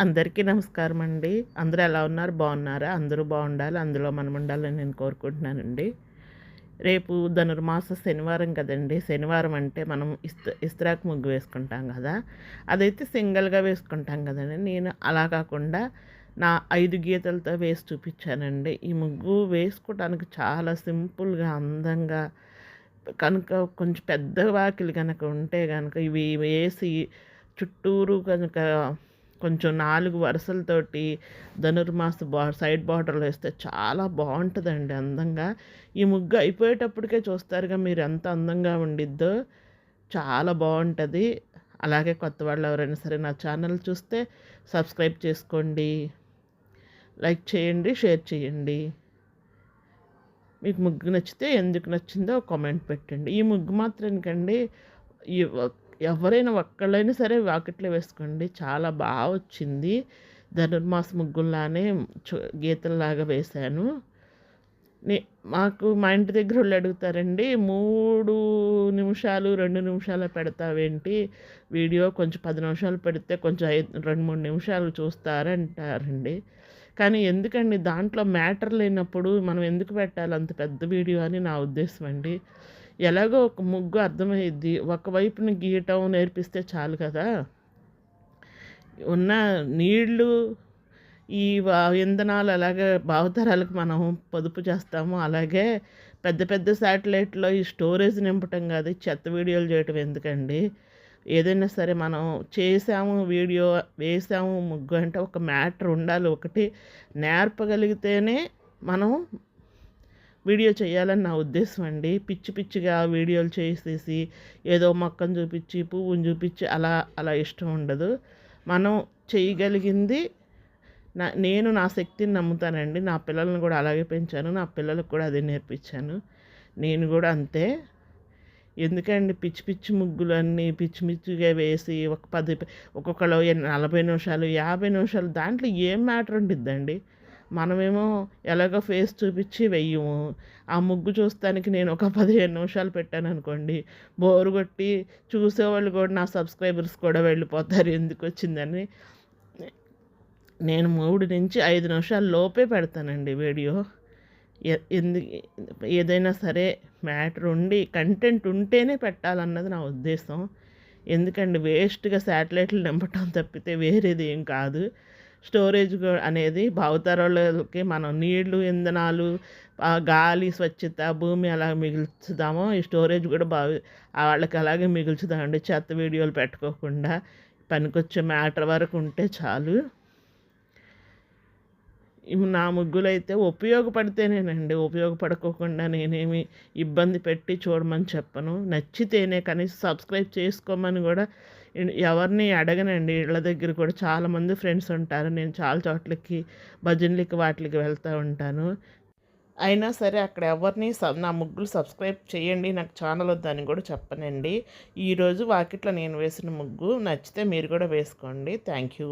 అందరికీ నమస్కారం అండి అందరూ ఎలా ఉన్నారు? బాగున్నారా? అందరూ బాగుండాలి. అందులో మనం ఉండాలని నేను కోరుకుంటున్నానండి. రేపు ధనుర్మాస శనివారం కదండి. శనివారం అంటే మనం ఇస్త ఇస్త్రాకు ముగ్గు వేసుకుంటాం కదా. అదైతే సింగిల్గా వేసుకుంటాం కదండి. నేను అలా కాకుండా నా ఐదు గీతలతో వేసి చూపించానండి. ఈ ముగ్గు వేసుకోవడానికి చాలా సింపుల్గా అందంగా కనుక కొంచెం పెద్ద వాకిలు కనుక ఉంటే కనుక ఇవి వేసి చుట్టూరు కనుక కొంచెం నాలుగు వరుసలతోటి ధనుర్మాస బా సైడ్ బార్డర్లు వేస్తే చాలా బాగుంటుందండి అందంగా. ఈ ముగ్గు అయిపోయేటప్పటికే చూస్తారుగా మీరు ఎంత అందంగా ఉండిద్దో. చాలా బాగుంటుంది. అలాగే కొత్త వాళ్ళు ఎవరైనా సరే నా ఛానల్ చూస్తే సబ్స్క్రైబ్ చేసుకోండి. లైక్ చేయండి షేర్ చేయండి. మీకు ముగ్గు నచ్చితే ఎందుకు నచ్చిందో కామెంట్ పెట్టండి. ఈ ముగ్గు మాత్రానికండి ఎవరైనా ఒక్కళ్ళైనా సరే వాకిట్లో వేసుకోండి. చాలా బాగా వచ్చింది. ధనుర్మాస ముగ్గుల్లానే గీతల్లాగా వేశాను. నే మాకు మా ఇంటి దగ్గర వాళ్ళు అడుగుతారండి మూడు నిమిషాలు రెండు నిమిషాలు పెడతావేంటి? వీడియో కొంచెం పది నిమిషాలు పెడితే కొంచెం ఐదు రెండు మూడు నిమిషాలు చూస్తారంటారండి. కానీ ఎందుకండి? దాంట్లో మ్యాటర్ లేనప్పుడు మనం ఎందుకు పెట్టాలి? అంత పెద్ద వీడియో అని నా ఉద్దేశం అండి ఎలాగో ఒక ముగ్గు అర్థమైద్ది. ఒకవైపున గీయటం నేర్పిస్తే చాలు కదా. ఉన్న నీళ్ళు ఈ ఇంధనాలు అలాగే భావతరాలకు మనం పొదుపు చేస్తాము. అలాగే పెద్ద పెద్ద శాటిలైట్లో ఈ స్టోరేజ్ నింపటం కాదు చెత్త వీడియోలు చేయటం ఎందుకండి? ఏదైనా సరే మనం చేసాము వీడియో వేసాము ముగ్గు అంటే ఒక మ్యాటర్ ఉండాలి. ఒకటి నేర్పగలిగితేనే మనం వీడియో చేయాలని నా ఉద్దేశం అండి. పిచ్చి పిచ్చిగా వీడియోలు చేసేసి ఏదో మొక్కను చూపించి పువ్వుని చూపించి అలా అలా ఇష్టం ఉండదు. మనం చేయగలిగింది నా నేను నా శక్తిని నమ్ముతానండి. నా పిల్లల్ని కూడా అలాగే పెంచాను. నా పిల్లలకు కూడా అదే నేర్పించాను. నేను కూడా అంతే. ఎందుకండి? పిచ్చి పిచ్చి ముగ్గులు అన్నీ పిచ్చి పిచ్చిగా వేసి ఒక పది ఒక్కొక్కలో నలభై నిమిషాలు యాభై నిమిషాలు దాంట్లో ఏం మ్యాటర్ ఉండిద్దండి? మనమేమో ఎలాగో ఫేస్ చూపించి వెయ్యము. ఆ ముగ్గు చూస్తానికి నేను ఒక పదిహేను నిమిషాలు పెట్టాను అనుకోండి. బోరు కొట్టి చూసేవాళ్ళు కూడా నా సబ్స్క్రైబర్స్ కూడా వెళ్ళిపోతారు. ఎందుకు వచ్చిందని నేను మూడు నుంచి ఐదు నిమిషాల లోపే పెడతానండి వీడియో. ఎందుకు ఏదైనా సరే మ్యాటర్ ఉండి కంటెంట్ ఉంటేనే పెట్టాలన్నది నా ఉద్దేశం. ఎందుకండి వేస్ట్గా శాటిలైట్లు నింపటం తప్పితే వేరేది ఏం కాదు. స్టోరేజ్ అనేది భావతరాలకి మనం నీళ్ళు ఇంధనాలు గాలి స్వచ్ఛత భూమి అలా మిగుల్చుదామో ఈ స్టోరేజ్ కూడా బాగా వాళ్ళకి అలాగే మిగుల్చుదామండి చెత్త వీడియోలు పెట్టుకోకుండా పనికొచ్చే మ్యాటర్ వరకు ఉంటే చాలు. నా ముగ్గులు అయితే ఉపయోగపడితేనేనండి ఉపయోగపడకోకుండా నేనేమి ఇబ్బంది పెట్టి చూడమని చెప్పను. నచ్చితేనే కనీసం సబ్స్క్రైబ్ చేసుకోమని కూడా ఎవరిని అడగనండి. ఇళ్ళ దగ్గర కూడా చాలామంది ఫ్రెండ్స్ ఉంటారు. నేను చాలా చోట్లకి భజనలకి వాటికి వెళ్తూ ఉంటాను. అయినా సరే అక్కడ ఎవరిని నా ముగ్గులు సబ్స్క్రైబ్ చేయండి. నాకు ఛానల్ వద్దని కూడా చెప్పనండి. ఈరోజు వాకిట్లో నేను వేసిన ముగ్గు నచ్చితే మీరు కూడా వేసుకోండి. Thank you.